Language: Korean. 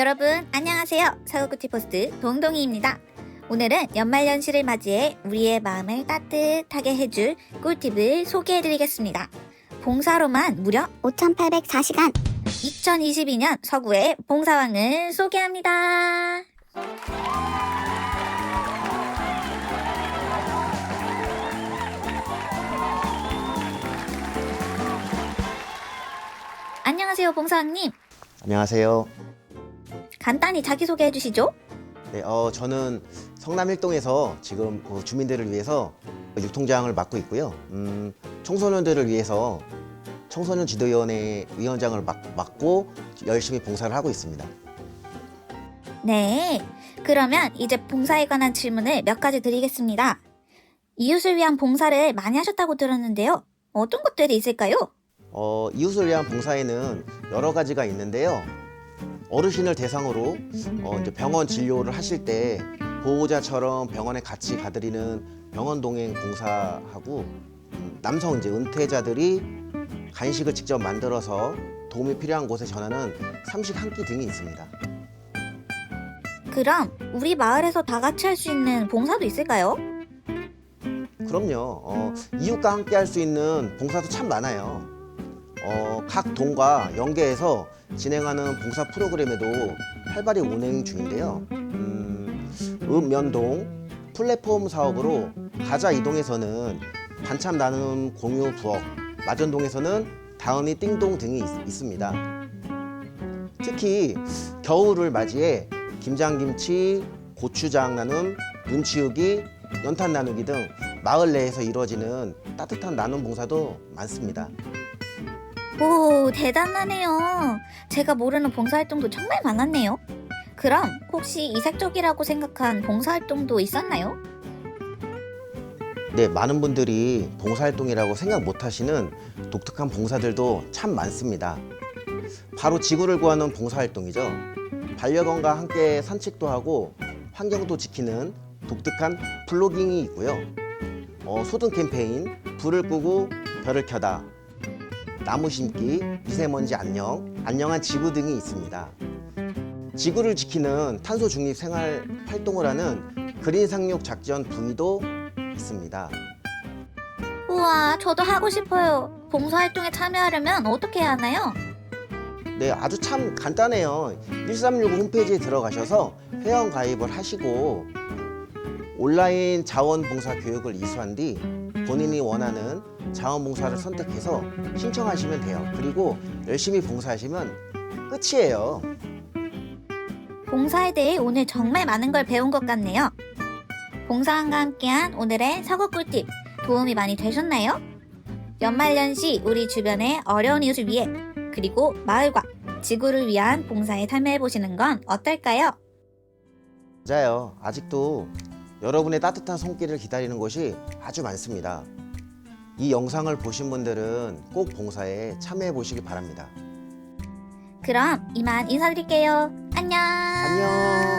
여러분 안녕하세요. 사고구티포스트 동동이입니다. 오늘은 연말연시를 맞이해 우리의 마음을 따뜻하게 해줄 꿀팁을 소개해드리겠습니다. 봉사로만 무려 5,804시간 2022년 서구의 봉사왕을 소개합니다. 안녕하세요, 봉사왕님. 안녕하세요. 간단히 자기소개해 주시죠. 네, 어, 저는 성남 일동에서 지금 그 주민들을 위해서 유통장을 맡고 있고요. 음, 청소년들을 위해서 청소년 지도위원회 위원장을 맡, 맡고 열심히 봉사를 하고 있습니다. 네. 그러면 이제 봉사에 관한 질문을 몇 가지 드리겠습니다. 이웃을 위한 봉사를 많이 하셨다고 들었는데요. 어떤 것들이 있을까요? 어, 이웃을 위한 봉사에는 여러 가지가 있는데요. 어르신을 대상으로 어, 이제 병원 진료를 하실 때 보호자처럼 병원에 같이 가드리는 병원 동행 봉사하고 음, 남성 이제 은퇴자들이 간식을 직접 만들어서 도움이 필요한 곳에 전하는 삼식 한 끼 등이 있습니다. 그럼 우리 마을에서 다 같이 할 수 있는 봉사도 있을까요? 그럼요. 어, 이웃과 함께 할 수 있는 봉사도 참 많아요. 어, 각 동과 연계해서 진행하는 봉사 프로그램에도 활발히 운행 중인데요. 음, 읍면동 플랫폼 사업으로 가자 이동에서는 반참 나눔 공유 부엌, 마전동에서는 다은이 띵동 등이 있, 있습니다. 특히 겨울을 맞이해 김장김치, 고추장 나눔, 눈 치우기, 연탄 나누기 등 마을 내에서 이루어지는 따뜻한 나눔 봉사도 많습니다. 오, 대단하네요. 제가 모르는 봉사활동도 정말 많았네요. 그럼 혹시 이색적이라고 생각한 봉사활동도 있었나요? 네, 많은 분들이 봉사활동이라고 생각 못 하시는 독특한 봉사들도 참 많습니다. 바로 지구를 구하는 봉사활동이죠. 반려견과 함께 산책도 하고 환경도 지키는 독특한 플로깅이 있고요. 어, 소등 캠페인, 불을 끄고 별을 켜다, 나무 심기, 미세먼지 안녕, 안녕한 지구 등이 있습니다. 지구를 지키는 탄소 중립 생활 활동을 하는 그린 상륙 작전 분위도 있습니다. 우와, 저도 하고 싶어요. 봉사활동에 참여하려면 어떻게 해야 하나요? 네, 아주 참 간단해요. 1365 홈페이지에 들어가셔서 회원 가입을 하시고 온라인 자원봉사 교육을 이수한 뒤 본인이 원하는 자원봉사를 선택해서 신청하시면 돼요. 그리고 열심히 봉사하시면 끝이에요. 봉사에 대해 오늘 정말 많은 걸 배운 것 같네요. 봉사왕과 함께한 오늘의 사고 꿀팁 도움이 많이 되셨나요? 연말연시 우리 주변의 어려운 이웃을 위해 그리고 마을과 지구를 위한 봉사에 참여해 보시는 건 어떨까요? 맞아요. 아직도 여러분의 따뜻한 손길을 기다리는 곳이 아주 많습니다. 이 영상을 보신 분들은 꼭 봉사에 참여해 보시기 바랍니다. 그럼 이만 인사드릴게요. 안녕. 안녕.